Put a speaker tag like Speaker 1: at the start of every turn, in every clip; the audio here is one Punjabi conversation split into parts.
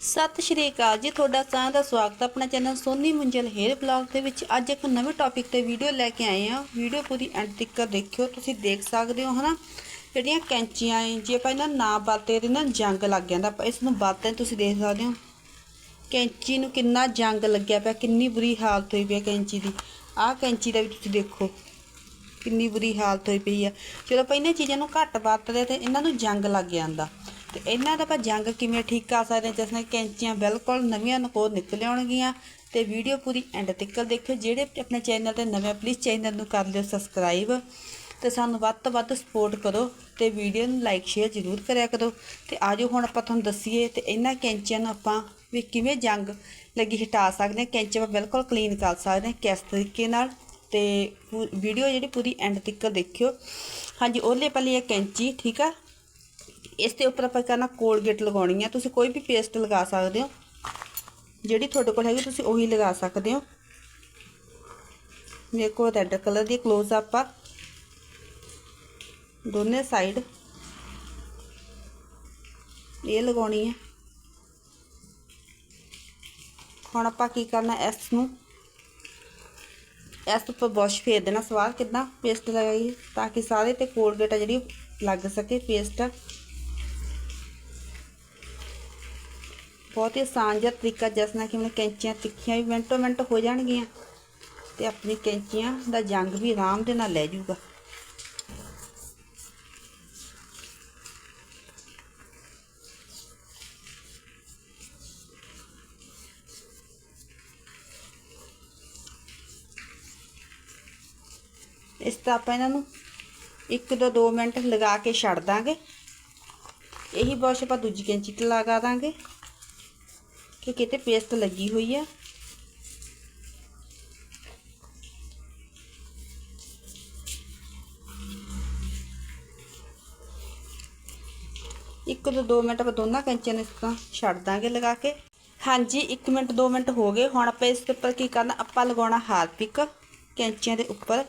Speaker 1: ਸਤਿ ਸ਼੍ਰੀ ਅਕਾਲ ਜੀ, ਤੁਹਾਡਾ ਸਾਰਿਆਂ ਦਾ ਸਵਾਗਤ ਹੈ ਆਪਣਾ channel Soni Munjal hair blog ਦੇ ਵਿੱਚ। ਅੱਜ ਇੱਕ ਨਵੇਂ ਟੌਪਿਕ ਤੇ ਵੀਡੀਓ ਲੈ ਕੇ ਆਏ ਆ ਵੀਡੀਓ ਪੂਰੀ ਐਂਡ ਤੱਕ ਦੇਖਿਓ, ਤੁਸੀਂ ਦੇਖ ਸਕਦੇ ਹੋ, ਹਨਾ? ਜਿਹੜੀਆਂ ਕੈਂਚੀਆਂ ਏ ਜੇ ਆਪਾਂ ਇਹਨਾਂ ਨਾ ਵਰਤੇ ਤੇ ਨਾ ਜੰਗ ਲੱਗ ਜਾਂਦਾ, ਆਪਾਂ ਇਸ ਨੂੰ ਵਰਤਦੇ ਤੁਸੀਂ ਦੇਖ ਸਕਦੇ ਹੋ। ਕੈਂਚੀ ਨੂੰ ਕਿੰਨਾ ਜੰਗ ਲੱਗਿਆ ਪਿਆ, ਕਿੰਨੀ ਬੁਰੀ ਹਾਲਤ ਹੋਈ ਪਈ ਹੈ ਕੈਂਚੀ ਦੀ। ਆਹ ਕੈਂਚੀ ਦਾ ਵੀ ਤੁਸੀਂ ਦੇਖੋ, ਕਿੰਨੀ ਬੁਰੀ ਹਾਲਤ ਹੋਈ ਪਈ ਆ। ਚਲੋ ਆਪਾਂ ਇਹਨਾਂ ਚੀਜ਼ਾਂ ਨੂੰ ਘੱਟ ਵਰਤਦੇ ਤੇ ਇਹਨਾਂ ਨੂੰ ਜੰਗ ਲੱਗ ਜਾਂਦਾ। ਤੇ ਇਹਨਾਂ ਦਾ ਆਪਾਂ ਜੰਗ ਕਿਵੇਂ ਠੀਕ ਕਰ ਸਕਦੇ ਹਾਂ? ਜਿਸ ਨਾਲ ਕੈਂਚੀਆਂ ਬਿਲਕੁਲ ਨਵੀਆਂ ਨਕੋਰ ਨਿਕਲ ਆਉਣਗੀਆਂ ਤੇ ਵੀਡੀਓ ਪੂਰੀ ਐਂਡ ਤੱਕ ਦੇਖਿਓ। ਜਿਹੜੇ ਆਪਣੇ ਚੈਨਲ ਤੇ ਨਵੇਂ ਪਲੀਜ਼ ਚੈਨਲ ਨੂੰ ਕਰ ਲਿਓ ਸਬਸਕ੍ਰਾਈਬ ਤੇ ਸਾਨੂੰ ਵੱਧ ਤੋਂ ਵੱਧ ਸਪੋਰਟ ਕਰੋ ਤੇ ਵੀਡੀਓ ਨੂੰ ਲਾਈਕ ਸ਼ੇਅਰ ਜ਼ਰੂਰ ਕਰਿਆ ਕਰੋ। ਤੇ ਆਜੋ ਹੁਣ ਆਪਾਂ ਤੁਹਾਨੂੰ ਦੱਸੀਏ ਤੇ ਇਹਨਾਂ ਕੈਂਚੀਆਂ ਨੂੰ ਆਪਾਂ ਵੀ ਕਿਵੇਂ ਜੰਗ ਲੱਗੀ ਹਟਾ ਸਕਦੇ ਹਾਂ। ਕੈਂਚੀ ਆਪਾਂ ਬਿਲਕੁਲ ਕਲੀਨ ਕਰ ਸਕਦੇ ਹਾਂ ਕਿਸ ਤਰੀਕੇ ਨਾਲ। ਤੇ ਵੀਡੀਓ ਜਿਹੜੀ ਪੂਰੀ ਐਂਡ ਤੱਕ ਦੇਖਿਓ। ਹਾਂਜੀ ਉਹਲੇ ਪਹਿਲੇ ਇਹ ਕੈਂਚੀ, ਠੀਕ ਆ? ਇਸ ਦੇ ਉੱਪਰ ਆਪਾਂ ਕਰਨਾ ਕੋਲਗੇਟ ਲਗਾਉਣੀ ਆ। ਤੁਸੀਂ ਕੋਈ ਵੀ ਪੇਸਟ ਲਗਾ ਸਕਦੇ ਹੋ। ਜਿਹੜੀ ਤੁਹਾਡੇ ਕੋਲ ਹੈਗੀ, ਤੁਸੀਂ ਉਹੀ ਲਗਾ ਸਕਦੇ ਹੋ। ਮੇਰੇ ਕੋਲ ਰੈੱਡ ਕਲਰ ਦੀ ਕਲੋਜ਼ ਅਪ ਆ। ਦੋਨੇ ਸਾਈਡ ਇਹ ਲਗਾਉਣੀ ਹੈ ਹੁਣ ਆਪਾਂ ਕੀ ਕਰਨਾ ਇਸ ਨੂੰ? ਇਸ ਉੱਪਰ ਬੁਰਸ਼ ਫੇਰ ਦੇਣਾ। ਸਵਾਰ ਕਿਦਾਂ ਪੇਸਟ ਲਗਾਈਏ, ਤਾਂ ਕਿ ਸਾਰੇ ਤੇ ਕੋਲਗੇਟ ਆ ਜਿਹੜੀ ਲੱਗ ਸਕੇ ਪੇਸਟ ਬਹੁਤ ਹੀ ਆਸਾਨ ਜਿਹਾ ਤਰੀਕਾ, ਜਿਸ ਨਾਲ ਕਿ ਮੈਨੂੰ ਕੈਂਚੀਆਂ ਤਿੱਖੀਆਂ ਵੀ ਮਿੰਟੋ ਮਿੰਟ ਹੋ ਜਾਣਗੀਆਂ। ਤੇ ਆਪਣੀ ਕੈਂਚੀਆਂ ਦਾ ਜੰਗ ਵੀ ਆਰਾਮ ਦੇ ਨਾਲ ਲੈ ਜਾਊਗਾ ਇਸ ਤਰ੍ਹਾਂ ਆਪਾਂ ਇਹਨਾਂ ਨੂੰ ਇੱਕ ਤੋਂ 2 ਮਿੰਟ ਲਗਾ ਕੇ ਛੱਡ ਦਾਂਗੇ। ਇਹੀ ਬੁਰਸ਼ ਆਪਾਂ ਦੂਜੀ ਕੈਂਚੀ ਤੇ ਲਗਾ ਦਾਂਗੇ। ਕਿ ਕਿਤੇ ਪੇਸਟ ਲੱਗੀ ਹੋਈ ਆ। ਇੱਕ ਤੋਂ 2 ਮਿੰਟ ਆਪਾਂ ਦੋਨਾਂ ਕੈਂਚੀਆਂ ਨੂੰ ਇਸ ਤਰ੍ਹਾਂ ਛੱਡ ਦਾਂਗੇ ਲਗਾ ਕੇ। ਹਾਂਜੀ 1 ਮਿੰਟ 2 ਮਿੰਟ ਹੋ ਗਏ। ਹੁਣ ਆਪਾਂ ਇਸ ਉੱਪਰ ਕੀ ਕਰਨਾ, ਆਪਾਂ ਲਗਾਉਣਾ ਹਾਰਪਿਕ ਕੈਂਚੀਆਂ ਦੇ ਉੱਪਰ।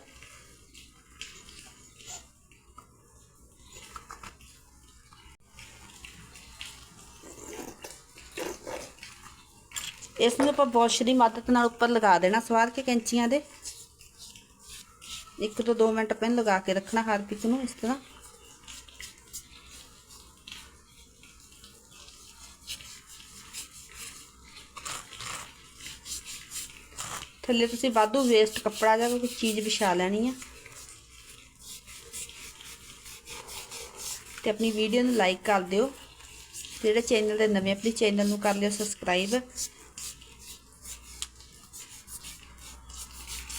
Speaker 1: ਇਸ ਨੂੰ ਆਪਾਂ ਬੁਰਸ਼ ਦੀ ਮਦਦ ਨਾਲ ਉੱਪਰ ਲਗਾ ਦੇਣਾ ਸਵਾਰ ਕੇ ਕੈਂਚੀਆਂ ਦੇ। ਇੱਕ ਤੋਂ 2 ਮਿੰਟ ਪਹਿਲਾਂ ਲਗਾ ਕੇ ਰੱਖਣਾ ਹਰ ਹਾਰਪਿਕ ਨੂੰ ਇਸ ਤਰ੍ਹਾਂ। ਥੱਲੇ ਤੁਸੀਂ ਵਾਧੂ ਵੇਸਟ ਕੱਪੜਾ ਜਾਂ ਕੋਈ ਚੀਜ਼ ਵਿਛਾ ਲੈਣੀ ਆ। ਤੇ ਆਪਣੀ ਵੀਡੀਓ ਨੂੰ ਲਾਈਕ ਕਰ ਦਿਓ। ਜਿਹੜੇ ਚੈਨਲ ਦੇ ਨਵੇਂ, ਆਪਣੇ ਚੈਨਲ ਨੂੰ ਕਰ ਲਿਓ ਸਬਸਕ੍ਰਾਈਬ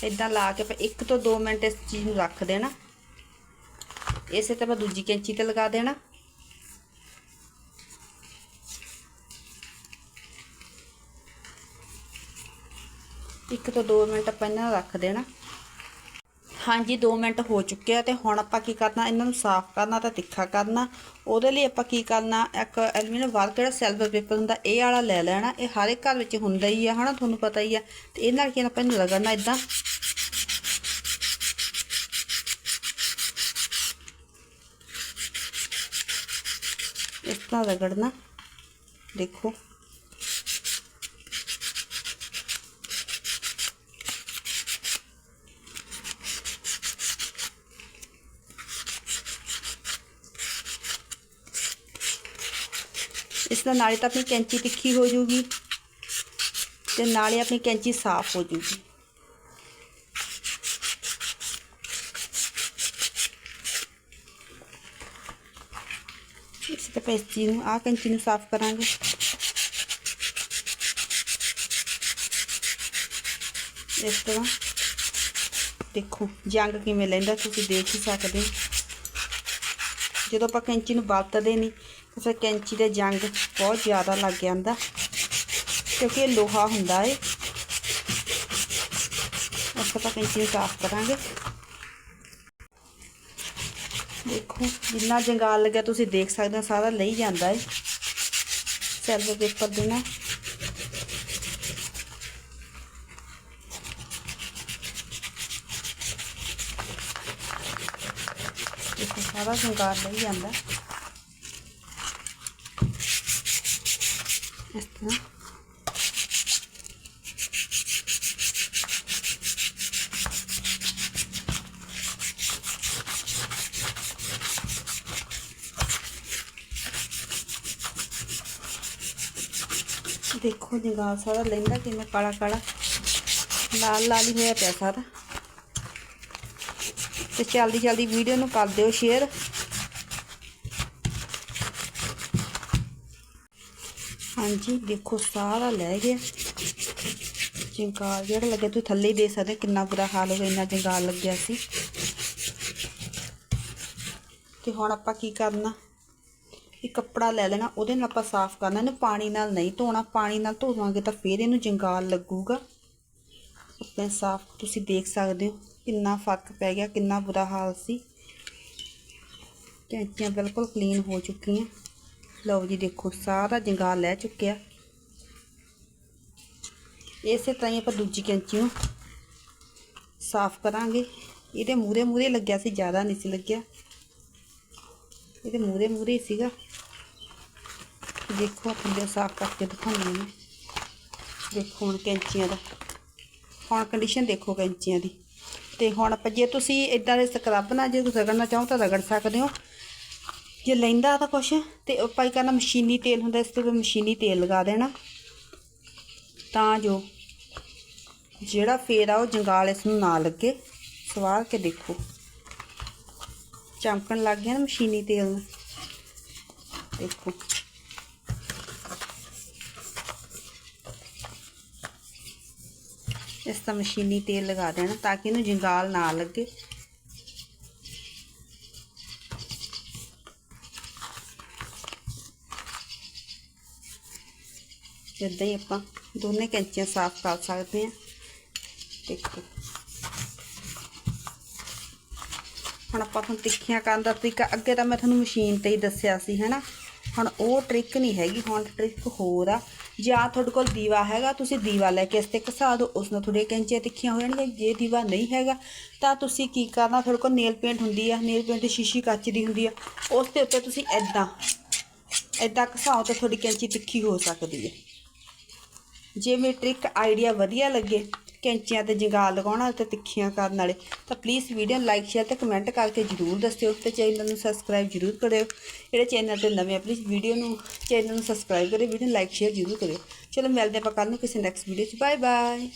Speaker 1: ਇਦਾਂ ਲਾ ਕੇ ਆਪਾਂ 1 ਤੋਂ 2 ਮਿੰਟ ਇਸ ਚੀਜ਼ ਨੂੰ ਰੱਖ ਦੇਣਾ। ਇਸੇ ਤਰ੍ਹਾਂ ਦੂਜੀ ਕੈਂਚੀ ਤੇ ਲਗਾ ਦੇਣਾ। ਇੱਕ ਤੋਂ 2 ਮਿੰਟ ਆਪਾਂ ਇਹਨਾਂ ਨੂੰ ਰੱਖ ਦੇਣਾ। ਹਾਂਜੀ 2 ਮਿੰਟ ਹੋ ਚੁੱਕੇ ਆ ਤੇ ਹੁਣ ਆਪਾਂ ਕੀ ਕਰਨਾ, ਇਹਨਾਂ ਨੂੰ ਸਾਫ਼ ਕਰਨਾ ਤੇ ਤਿੱਖਾ ਕਰਨਾ। ਉਹਦੇ ਲਈ ਆਪਾਂ ਕੀ ਕਰਨਾ, ਇੱਕ ਐਲੂਮੀਨੀਅਮ ਵਰਕ ਜਿਹੜਾ ਸਿਲਵਰ ਪੇਪਰ ਹੁੰਦਾ, ਇਹ ਵਾਲਾ ਲੈ ਲੈਣਾ। ਇਹ ਹਰ ਇੱਕ ਘਰ ਵਿੱਚ ਹੁੰਦਾ ਹੀ ਆ, ਹਨਾ, ਤੁਹਾਨੂੰ ਪਤਾ ਹੀ ਆ। ਤੇ ਇਹ ਨਾਲ ਕੀ ਆਪਾਂ ਇਹਨੂੰ ਰਗੜਨਾ ਇਦਾਂ ਇਸ ਤਰ੍ਹਾਂ ਰਗੜਨਾ। ਦੇਖੋ। ਇਸ ਨਾਲ ਨਾਲੇ ਤਾਂ ਆਪਣੀ ਕੈਂਚੀ ਤਿੱਖੀ ਹੋ ਜੂਗੀ ਤੇ ਨਾਲੇ ਆਪਣੀ ਕੈਂਚੀ ਸਾਫ਼ ਹੋ ਜੂਗੀ ਇਸ ਤਰ੍ਹਾਂ ਇਸ ਚੀਜ਼ ਨੂੰ, ਆਹ ਕੈਂਚੀ ਨੂੰ ਸਾਫ਼ ਕਰਾਂਗੇ। ਇਸ ਤਰ੍ਹਾਂ। ਦੇਖੋ, ਜੰਗ ਕਿਵੇਂ ਲੈਂਦਾ ਤੁਸੀਂ ਦੇਖ ਹੀ ਸਕਦੇ ਜਦੋਂ ਆਪਾਂ ਕੈਂਚੀ ਨੂੰ ਵਰਤਦੇ ਨਹੀਂ ਤਾਂ ਫਿਰ ਕੈਂਚੀ ਦੇ ਜੰਗ ਬਹੁਤ ਜ਼ਿਆਦਾ ਲੱਗ ਜਾਂਦਾ ਕਿਉਂਕਿ ਇਹ ਲੋਹਾ ਹੁੰਦਾ ਏ ਆਪਾਂ ਤਾਂ ਕੈਂਚੀ ਨੂੰ ਸਾਫ਼ ਕਰਾਂਗੇ ਦੇਖੋ ਜਿੰਨਾ ਜੰਗਾਲ ਲੱਗਿਆ ਤੁਸੀਂ ਦੇਖ ਸਕਦੇ ਹੋ ਸਾਰਾ ਲਈ ਜਾਂਦਾ ਏ ਸਿਲਵਰ ਪੇਪਰ ਦੇ ਨਾਲ ਦੇਖੋ ਸਾਰਾ ਜੰਗਾਲ ਲਈ ਜਾਂਦਾ ਇਸ ਤਰ੍ਹਾਂ ਦੇਖੋ ਜੰਗਾਲ ਸਾਰਾ ਲੈਂਦਾ ਕਿਵੇਂ ਕਾਲਾ ਕਾਲਾ ਲਾਲ ਲਾਲ ਹੀ ਹੋਇਆ ਪਿਆ ਸਾਰਾ ਤੇ ਜਲਦੀ ਜਲਦੀ ਵੀਡੀਓ ਨੂੰ ਕਰ ਦਿਓ ਸ਼ੇਅਰ ਹਾਂਜੀ, ਦੇਖੋ, ਸਾਰਾ ਲੈ ਗਿਆ ਜੰਗਾਲ ਜਿਹੜਾ ਲੱਗਿਆ, ਤੁਸੀਂ ਥੱਲੇ ਹੀ ਦੇ ਸਕਦੇ ਕਿੰਨਾ ਬੁਰਾ ਹਾਲ ਹੋ ਗਿਆ, ਇੰਨਾ ਜੰਗਾਲ ਲੱਗਿਆ ਸੀ। ਤੇ ਹੁਣ ਆਪਾਂ ਕੀ ਕਰਨਾ? ਇਹ ਕੱਪੜਾ ਲੈ ਲੈਣਾ, ਉਹਦੇ ਨਾਲ ਆਪਾਂ ਸਾਫ਼ ਕਰਨਾ, ਇਹਨੂੰ ਪਾਣੀ ਨਾਲ ਨਹੀਂ ਧੋਣਾ, ਪਾਣੀ ਨਾਲ ਧੋਵਾਂਗੇ ਤਾਂ ਫੇਰ ਇਹਨੂੰ ਜੰਗਾਲ ਲੱਗੂਗਾ। ਆਪਣੇ ਸਾਫ਼, ਤੁਸੀਂ ਦੇਖ ਸਕਦੇ ਹੋ ਕਿੰਨਾ ਫ਼ਰਕ ਪੈ ਗਿਆ, ਕਿੰਨਾ ਬੁਰਾ ਹਾਲ ਸੀ। ਟੈਂਕੀਆਂ ਬਿਲਕੁਲ ਕਲੀਨ ਹੋ ਚੁੱਕੀਆਂ। ਲਓ ਜੀ, ਦੇਖੋ, ਸਾਰਾ ਜੰਗਾਲ ਲੈ ਚੁੱਕਿਆ। ਇਸੇ ਤਰ੍ਹਾਂ ਹੀ ਆਪਾਂ ਦੂਜੀ ਕੈਂਚੀ ਨੂੰ ਸਾਫ਼ ਕਰਾਂਗੇ। ਇਹਦੇ ਮੂਰੇ ਮੂਰੇ ਲੱਗਿਆ ਸੀ, ਜ਼ਿਆਦਾ ਨਹੀਂ ਸੀ ਲੱਗਿਆ। ਇਹਦੇ ਮੂਰੇ ਮੂਰੇ ਸੀਗਾ। ਦੇਖੋ, ਆਪਾਂ ਦੇ ਸਾਫ਼ ਕਰਕੇ ਦਿਖਾਉਂਦੇ ਹਾਂ। ਦੇਖੋ, ਹੁਣ ਕੈਂਚੀਆਂ ਦਾ। ਹੁਣ ਕੰਡੀਸ਼ਨ ਦੇਖੋ ਕੈਂਚੀਆਂ ਦੀ। ਤੇ ਹੁਣ ਆਪਾਂ, ਜੇ ਤੁਸੀਂ ਇਦਾਂ ਦੇ ਸਕਰਬ ਨਾਲ ਜੇ ਰਗੜਨਾ ਚਾਹੋ ਤਾਂ ਰਗੜ ਸਕਦੇ ਹੋ। ਜੇ ਲੈਂਦਾ ਤਾਂ ਕੁਛ, ਤੇ ਆਪਾਂ ਕੀ ਕਰਨਾ ਮਸ਼ੀਨੀ ਤੇਲ ਹੁੰਦਾ, ਇਸ ਤੇ ਮਸ਼ੀਨੀ ਤੇਲ ਲਗਾ ਦੇਣਾ। ਤਾਂ ਜੋ ਜਿਹੜਾ ਫੇਰ ਆ ਉਹ ਜੰਗਾਲ ਇਸ ਨੂੰ ਨਾ ਲੱਗੇ, ਸਵਾਰ ਕੇ ਦੇਖੋ। ਚਮਕਣ ਲੱਗ ਗਿਆ ਨਾ ਮਸ਼ੀਨੀ ਤੇਲ ਨੂੰ। ਦੇਖੋ। ਇਸ ਤਾਂ ਮਸ਼ੀਨੀ ਤੇਲ ਲਗਾ ਦੇਣਾ ਤਾਂ ਕਿ ਇਹਨੂੰ ਜੰਗਾਲ ਨਾ ਲੱਗੇ। ਇੱਦਾਂ ਹੀ ਆਪਾਂ ਦੋਨੇ ਕੈਂਚੀਆਂ ਸਾਫ਼ ਕਰ ਸਕਦੇ ਹਾਂ। ਦੇਖੋ। ਹੁਣ ਆਪਾਂ ਤੁਹਾਨੂੰ ਤਿੱਖੀਆਂ ਕਰਨ ਦਾ ਤਰੀਕਾ, ਅੱਗੇ ਤਾਂ ਮੈਂ ਤੁਹਾਨੂੰ ਮਸ਼ੀਨ ਤੇ ਹੀ ਦੱਸਿਆ ਸੀ, ਹੈਨਾ? ਹੁਣ ਉਹ ਟ੍ਰਿਕ ਨਹੀਂ ਹੈਗੀ, ਹੁਣ ਟ੍ਰਿਕ ਹੋਰ ਆ। ਜਾਂ ਤੁਹਾਡੇ ਕੋਲ ਦੀਵਾ ਹੈਗਾ, ਤੁਸੀਂ ਦੀਵਾ ਲੈ ਕੇ ਇਸ ਤੇ ਘਸਾ ਦਿਓ, ਉਸ ਨਾਲ ਤੁਹਾਡੀਆਂ ਕੈਂਚੀਆਂ ਤਿੱਖੀਆਂ ਹੋ ਜਾਣਗੀਆਂ। ਜੇ ਦੀਵਾ ਨਹੀਂ ਹੈਗਾ, ਤਾਂ ਤੁਸੀਂ ਕੀ ਕਰਨਾ, ਤੁਹਾਡੇ ਕੋਲ ਨੇਲ ਪੇਂਟ ਹੁੰਦੀ ਆ ਨੇਲ ਪੇਂਟ ਸ਼ੀਸ਼ੀ ਕੱਚ ਦੀ ਹੁੰਦੀ ਆ, ਉਸ ਦੇ ਉੱਤੇ ਤੁਸੀਂ ਐਦਾਂ ਐਦਾਂ ਘਸਾਓ ਤਾਂ ਤੁਹਾਡੀ ਕੈਂਚੀ ਤਿੱਖੀ ਹੋ ਸਕਦੀ ਹੈ ਜੇ ਮੇਰੀ ਟ੍ਰਿਕ ਆਈਡੀਆ ਵਧੀਆ ਲੱਗੇ, ਕੈਂਚੀਆਂ ਤੇ ਜੰਗਾਲ ਲਗਾਉਣਾ ਤੇ ਤਿੱਖੀਆਂ ਕਰਨ ਵਾਲੇ, ਤਾਂ ਪਲੀਜ਼ ਵੀਡੀਓ ਨੂੰ ਲਾਈਕ ਸ਼ੇਅਰ ਤੇ ਕਮੈਂਟ ਕਰਕੇ ਜਰੂਰ ਦੱਸਿਓ ਤੇ ਚੈਨਲ ਨੂੰ ਸਬਸਕ੍ਰਾਈਬ ਜਰੂਰ ਕਰਿਓ। ਜਿਹੜੇ ਚੈਨਲ ਤੇ ਨਵੇਂ ਆ ਪਲੀਜ਼ ਵੀਡੀਓ ਨੂੰ ਚੈਨਲ ਨੂੰ ਸਬਸਕ੍ਰਾਈਬ ਕਰਿਓ ਵੀਡੀਓ ਨੂੰ ਲਾਈਕ ਸ਼ੇਅਰ ਜਰੂਰ ਕਰਿਓ। ਚਲੋ ਮਿਲਦੇ ਆਪਾਂ ਕੱਲ ਨੂੰ ਕਿਸੇ ਨੈਕਸਟ ਵੀਡੀਓ 'ਚ। Bye bye